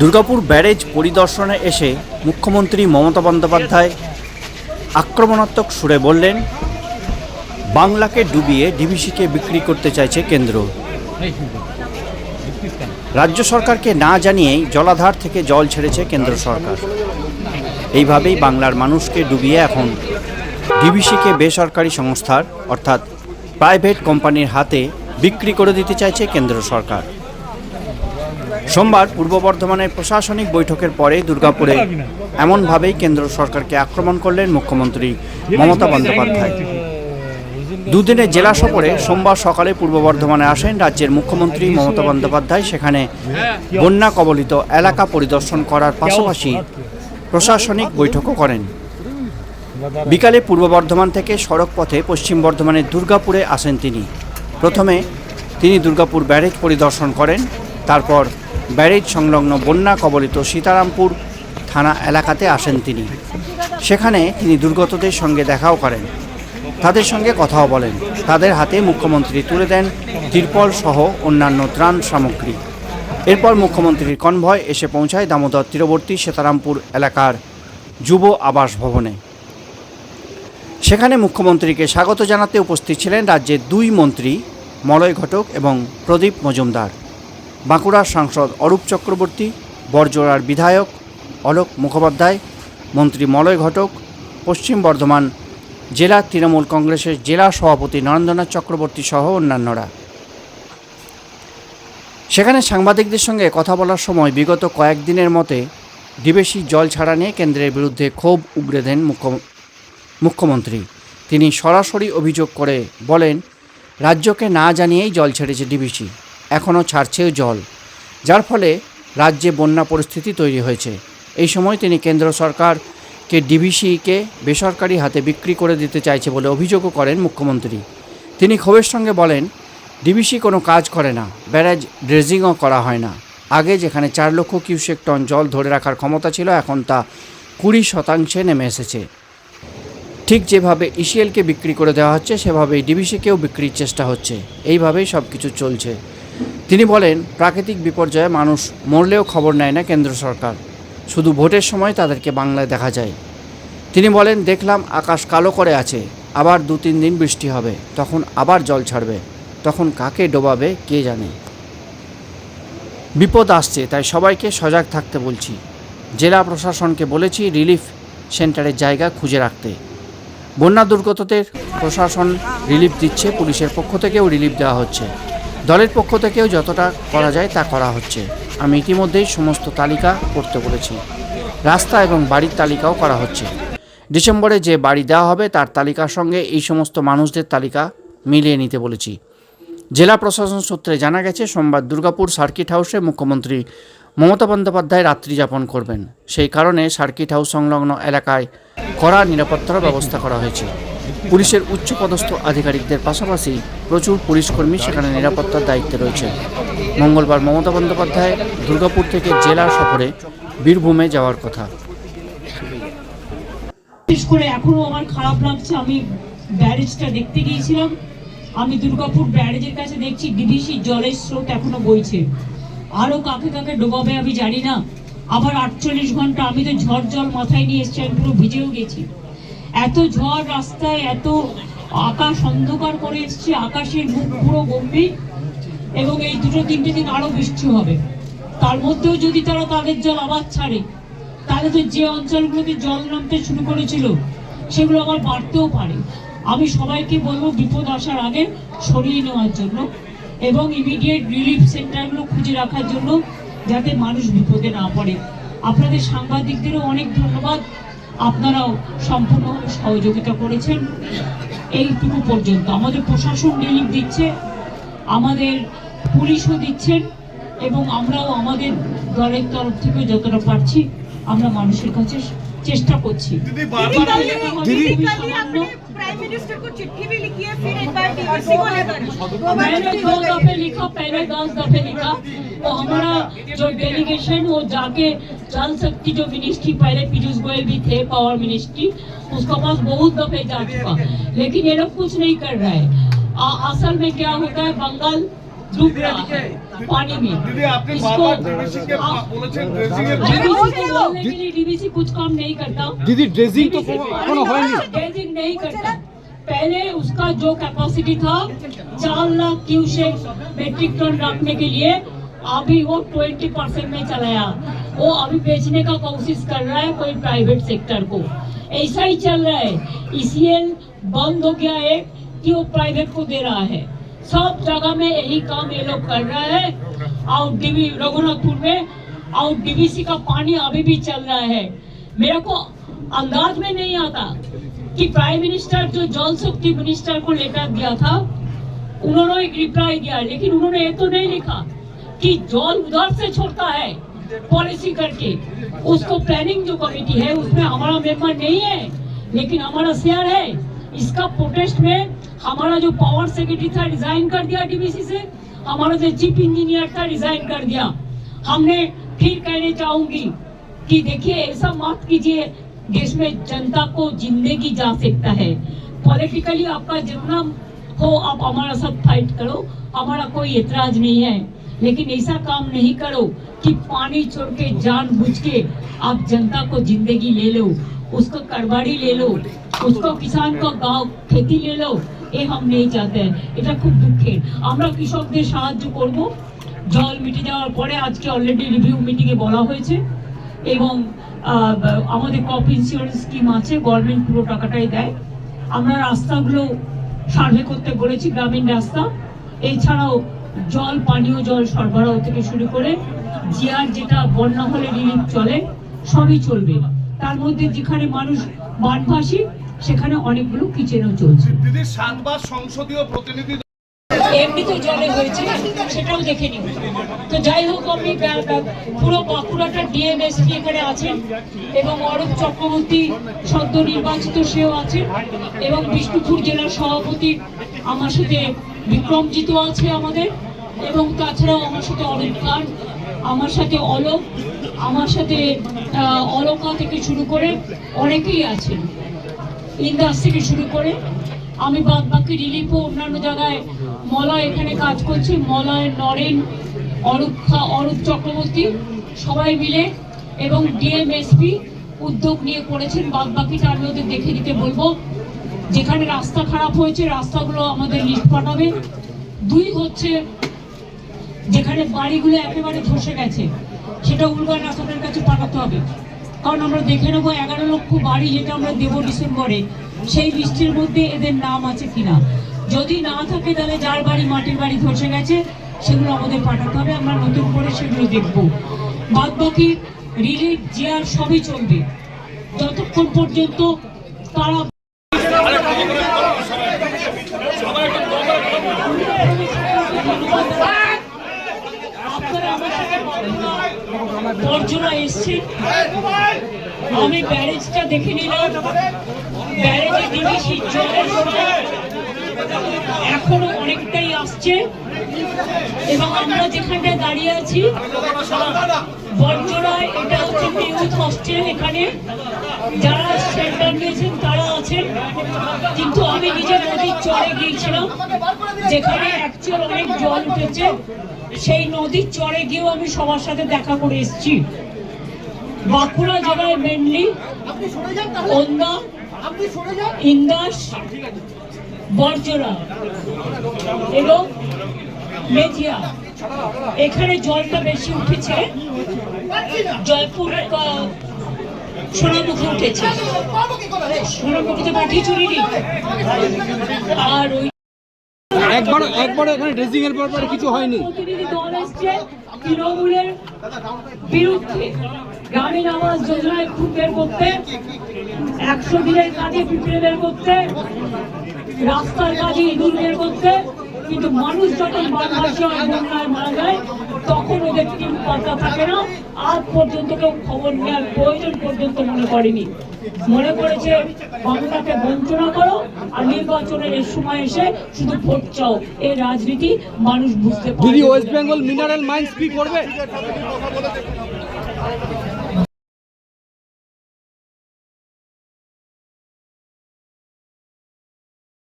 Durgapur barrage পরিদর্শনে এসে মুখ্যমন্ত্রী মমতা বন্দ্যোপাধ্যায় আক্রমণাত্মক সুরে বললেন, বাংলাকে ডুবিয়ে ডিভিসিকে বিক্রি করতে চাইছে কেন্দ্র। রাজ্য সরকারকে না জানিয়েই জলাধার থেকে জল ছেড়েছে কেন্দ্র সরকার। এইভাবেই বাংলার মানুষকে ডুবিয়ে এখন ডিভিসিকে বেসরকারি সংস্থার, অর্থাৎ প্রাইভেট কোম্পানির হাতে বিক্রি করে দিতে চাইছে কেন্দ্র সরকার। সোমবার পূর্ব বর্ধমানের প্রশাসনিক বৈঠকের পরে দুর্গাপুরে এমনভাবেই কেন্দ্র সরকারকে আক্রমণ করলেন মুখ্যমন্ত্রী মমতা বন্দ্যোপাধ্যায়। দুদিনের জেলা সফরে সোমবার সকালে পূর্ব বর্ধমানে আসেন রাজ্যের মুখ্যমন্ত্রী মমতা বন্দ্যোপাধ্যায়। সেখানে বন্যা কবলিত এলাকা পরিদর্শন করার পাশাপাশি প্রশাসনিক বৈঠকও করেন। বিকালে পূর্ব বর্ধমান থেকে সড়ক পথে পশ্চিম বর্ধমানের দুর্গাপুরে আসেন তিনি। প্রথমে তিনি দুর্গাপুর ব্যারেজ পরিদর্শন করেন, তারপর ব্যারেজ সংলগ্ন বন্যা কবলিত সীতারামপুর থানা এলাকাতে আসেন তিনি। সেখানে তিনি দুর্গতদের সঙ্গে দেখাও করেন। তাদের সঙ্গে কথাও বলেন। তাদের হাতে মুখ্যমন্ত্রী তুলে দেন তিরপল সহ অন্যান্য ত্রাণ সামগ্রী। এরপর মুখ্যমন্ত্রীর কনভয় এসে পৌঁছায় দামোদর তীরবর্তী সীতারামপুর এলাকার যুব আবাস ভবনে। সেখানে মুখ্যমন্ত্রীকে স্বাগত জানাতে উপস্থিত ছিলেন রাজ্যের দুই মন্ত্রী, মলয় ঘটক এবং প্রদীপ মজুমদার। বাঁকুড়ার সাংসদ অরূপ চক্রবর্তী বরজোড়ার বিধায়ক অলোক মুখোপাধ্যায়, মন্ত্রী মলয় ঘটক, পশ্চিম বর্ধমান জেলা তৃণমূল কংগ্রেসের জেলা সভাপতি নরেন্দ্রনাথ চক্রবর্তী সহ অন্যান্যরা। সেখানে সাংবাদিকদের সঙ্গে কথা বলার সময় বিগত কয়েকদিনের মতে ডিবেশি জল ছাড়া নিয়ে কেন্দ্রের বিরুদ্ধে ক্ষোভ উগরে দেন মুখ্য, মুখ্যমন্ত্রী। তিনি সরাসরি অভিযোগ করে বলেন, রাজ্যকে না জানিয়েই জল ছেড়েছে ডিবিসি এখনও ছাড়ছেও জল, যার ফলে রাজ্যে বন্যা পরিস্থিতি তৈরি হয়েছে। এই সময় তিনি কেন্দ্র সরকারকে ডিবিসিকে বেসরকারি হাতে বিক্রি করে দিতে চাইছে বলে অভিযোগও করেন মুখ্যমন্ত্রী। তিনি ক্ষোভের সঙ্গে বলেন ডিবিসি কোনো কাজ করে না, ব্যারাজ ড্রেজিংও করা হয় না। আগে যেখানে চার লক্ষ কিউসেক টন জল ধরে রাখার ক্ষমতা ছিল, এখন তা কুড়ি শতাংশে নেমে এসেছে। ঠিক যেভাবে ইসিএলকে বিক্রি করে দেওয়া হচ্ছে, সেভাবেই ডিবিসিকেও বিক্রির চেষ্টা হচ্ছে। এইভাবেই সব কিছু চলছে। তিনি বলেন, প্রাকৃতিক বিপর্যয়ে মানুষ মরলেও খবর নেয় না কেন্দ্র সরকার। শুধু ভোটের সময় তাদেরকে বাংলায় দেখা যায়। তিনি বলেন, দেখলাম আকাশ কালো করে আছে, আবার দু তিন দিন বৃষ্টি হবে, তখন আবার জল ছাড়বে, তখন কাকে ডোবাবে কে জানে? বিপদ আসছে, তাই সবাইকে সজাগ থাকতে বলছি। জেলা প্রশাসনকে বলেছি, রিলিফ সেন্টারের জায়গা খুঁজে রাখতে। বন্যা দুর্গতদের প্রশাসন রিলিফ দিচ্ছে, পুলিশের পক্ষ থেকেও রিলিফ দেওয়া হচ্ছে। দলের পক্ষ থেকেও যতটা করা যায় তা করা হচ্ছে। আমি ইতিমধ্যেই সমস্ত তালিকা করতে বলেছি। রাস্তা এবং বাড়ির তালিকাও করা হচ্ছে। ডিসেম্বরে যে বাড়ি দেওয়া হবে তার তালিকার সঙ্গে এই সমস্ত মানুষদের তালিকা মিলিয়ে নিতে বলেছি। জেলা প্রশাসন সূত্রে জানা গেছে, সোমবার দুর্গাপুর সার্কিট হাউসে মুখ্যমন্ত্রী মমতা বন্দ্যোপাধ্যায় রাত্রি যাপন করবেন। সেই কারণে সার্কিট হাউস সংলগ্ন এলাকায় কড়া নিরাপত্তার ব্যবস্থা করা হয়েছে। পুলিশের উচ্চপদস্থ আধিকারিকদের পাশাপাশি প্রচুর পুলিশকর্মী সেখানে নিরাপত্তার দায়িত্বে রয়েছে। মঙ্গলবার মমতা বন্দ্যোপাধ্যায় দুর্গাপুর থেকে জেলা সফরে বীরভূমে যাওয়ার কথা। করে এখনও আমার খারাপ লাগছে, আমি ব্যারেজটা দেখতে গিয়েছিলাম। আমি দুর্গাপুর ব্যারেজের কাছে দেখছি ডিভিসি জলের স্রোত এখনও বইছে। আরও কাকে কাকে ডোবাবে আমি জানি না। আবার আটচল্লিশ ঘণ্টা আমি তো ঝড় জল মাথায় নিয়ে এসছি পুরো ভিজেও গেছি। এত ঝড় রাস্তায়, এত আকাশ অন্ধকার করে এসছে, আকাশের মুখ পুরো গম্ভীর এবং এই দুটো তিনটে দিন আরও বৃষ্টি হবে। তার মধ্যেও যদি তারা তাদের জল আবার ছাড়ে, তাহলে তো যে অঞ্চলগুলোতে জল নামতে শুরু করেছিল, সেগুলো আবার বাড়তেও পারে। আমি সবাইকে বলব, বিপদ আসার আগে সরিয়ে নেওয়ার জন্য এবং ইমিডিয়েট রিলিফ সেন্টারগুলো খুঁজে রাখার জন্য যাতে মানুষ বিপদে না পড়ে। আপনাদের সাংবাদিকদেরও অনেক ধন্যবাদ। আপনারাও সম্পূর্ণভাবে সহযোগিতা করেছেন। এইটুকু পর্যন্ত। আমাদের প্রশাসন রিলিফ দিচ্ছে, আমাদের পুলিশও দিচ্ছেন এবং আমরাও আমাদের দলের তরফ থেকে যতটা পারছি আমরা মানুষের কাছে চেষ্টা করছি दीदी बार बार दीदी दीदी कल ही आपने प्राइम मिनिस्टर को चिट्ठी भी लिखी है फिर एक बार डीवीसी को लेकर मैंने दो दफे लिखा पहले दस दफे लिखा तो हमारा जो डेलीगेशन वो जाके जल शक्ति जो मिनिस्ट्री पहले पीयूष गोयल भी थे पावर मिनिस्ट्री उसके पास बहुत दफे जा चुका लेकिन ये लोग कुछ नहीं कर रहा है आ, असल में क्या होता है बंगाल डूब रहा है पानी में दीदी आपने इसको बाबा डीवीसी के आप- বলেছেন ড্রেসিং এর डीवीसी को बोलने के लिए डीवीसी कुछ काम नहीं करता দিদি ড্রেজিং তো DVC এখনো হয়নি ड्रेजिंग नहीं करता पहले उसका जो कैपेसिटी था चार लाख क्यूसेक मेट्रिक टन रखने के लिए अभी वो 20 परसेंट में चलाया वो अभी बेचने का कोशिश कर रहा है कोई प्राइवेट सेक्टर को ऐसा ही चल रहा है ईसीएल बंद हो गया है कि वो प्राइवेट को दे रहा है सब जगह में यही काम ये लोग कर रहा है। और डीवी रघुनाथपुर में, और डीवीसी का पानी अभी भी चल रहा है। मेरे को अंदाज में नहीं आता कि प्राइम मिनिस्टर जो जल शक्ति मिनिस्टर को लेटर दिया था, उन्होंने एक रिप्लाई दिया, लेकिन उन्होंने ये तो नहीं लिखा कि जल उधर से छोड़ता है पॉलिसी करके। उसको प्लानिंग जो कमेटी है, उसमें हमारा मेंबर नहीं है, लेकिन हमारा शेयर है। इसका प्रोटेस्ट में हमारा जो पावर सेक्रेटरी था रिजाइन कर दिया डीबीसी से। हमारा जो चीफ इंजीनियर था रिजाइन कर दिया। हमने फिर कहने चाहूँगी कि देखिए, ऐसा मत कीजिए, देश में जनता को ज़िंदगी जा सकता है। पॉलिटिकली आपका जितना हो, आप हमारा साथ फाइट करो। हमारा कोई एतराज़ नहीं है। लेकिन ऐसा काम नहीं करो कि पानी छोड़ के, जान बुझ के आप जनता को ज़िंदगी ले लो। उसको करबाड़ी ले लो उसको किसान को गांव खेती ले लो এ हम नहीं चाहते हैं এটা খুব দুঃখের আমরা কৃষকদের সাহায্য করব জল মিটে যাওয়ার পরে আজকে অলরেডি রিভিউ মিটিং এ বলা হয়েছে এবং আহ, ব- আমাদের ক্রপ ইন্স্যুরেন্স স্কিম আছে গভর্নমেন্ট পুরো টাকাটাই দেয় আমরা রাস্তাগুলো সার্ভে করতে বলেছি গ্রামীণ রাস্তা এছাড়াও জল পানীয় জল সরবরাহ থেকে শুরু করে জিয়ার যেটা বন্যা হলে রিলিফ চলে সবই চলবে তার মধ্যে যেখানে মানুষ বানভাসী সেখানে অনেকগুলো কিচেনও চলছে। দিদি সাতবার সংসদীয় প্রতিনিধি এমনি জলে হয়েছে সেটাও দেখে নিব তো যাই হোক আমি পুরো বাঁকুড়াটা ডিএমএসপি এখানে আছেন এবং অরূপ চক্রবর্তী সদ্য নির্বাচিত সেও আছেন এবং বিষ্ণুপুর জেলার সভাপতি আমার সাথে বিক্রমজিৎ আছে আমাদের এবং তাছাড়াও আমার সাথে অরূপ খান আমার সাথে অলোক, আমার সাথে অলকা থেকে শুরু করে অনেকেই আছেন। ইন্দাস থেকে শুরু করে আমি বাদ বাকি রিলিফও অন্যান্য জায়গায় মলয় এখানে কাজ করছি, মলয় নরেন, অরূপ অরূপ চক্রবর্তী, সবাই মিলে এবং ডিএমএসপি উদ্যোগ নিয়ে করেছেন। বাদ বাকিটা আমি ওদের দেখে দিতে বলব। যেখানে রাস্তা খারাপ হয়েছে, রাস্তাগুলো আমাদের লিস্ট পাঠাবে। দুই হচ্ছে যেখানে বাড়িগুলো একেবারে ধসে গেছে, সেটা উলগান আসামের কাছে পাঠাতে হবে। কারণ আমরা দেখে নেব এগারো লক্ষ বাড়ি যেটা আমরা দেবো ডিসেম্বরে, সেই লিস্টের মধ্যে এদের নাম আছে কিনা। যদি না থাকে তাহলে যার বাড়ি মাটির বাড়ি ধসে গেছে, সেগুলো আমাদের পাঠাতে হবে, আমরা নতুন করে সেগুলো দেখব। বাদ বাকি রিলিফ জিয়ার সবই চলবে। যতক্ষণ পর্যন্ত তারা বর্জনা এসছে। আমি ব্যারেজটা দেখে নিলাম। ব্যারেজের জিনিস এখনও অনেকটাই আসছে। এবং আমরা যেখানটায় দাঁড়িয়ে আছি বর্জনায় এটা হচ্ছে ইউথ হস্টেল এখানে। যারা শেল্টার নিয়েছেন তারা আছেন। কিন্তু আমি নিজে নদীর চরে গিয়েছিলাম যেখানে অ্যাকচুয়াল অনেক জল উঠেছে। সেই নদীর চরে গিয়েও আমি সবার সাথে দেখা করে এসেছি। বাঁকুড়া জেলায় মেনলি ওন্দা ইন্দাস বর্জরা এবং মেজিয়া এখানে জলটা বেশি উঠেছে। জয়পুর সোনামুখী উঠেছে। সোনামুখীতে মাটি চুরিনি আর ওই একবার একবার এখানে ড্রেজিং এর ব্যাপারে কিছু হয়নি। প্রতিনিধি দল এসছে তৃণমূলের বিরুদ্ধে। গ্রামীণ আবাস যোজনায় খুব বের করতে একশো দিনের কাজে পিঁপড়ে বের করতে রাস্তার কাজে ইঁদুর বের করতে কিন্তু মানুষ যখন বানভাসী বন্যায় মারা যায়, তখন ওদের টিম পাতা থাকে না। আজ পর্যন্ত কেউ খবর নেওয়ার প্রয়োজন পর্যন্ত মনে করেনি। মনে করেছে, বাংলাকে বঞ্চনা করো আর নির্বাচনের এই সময় এসে শুধু ভোট চাও। এই রাজনীতি মানুষ বুঝতে পারে ওয়েস্ট বেঙ্গল মিনারেল মাইন্স কি করবে?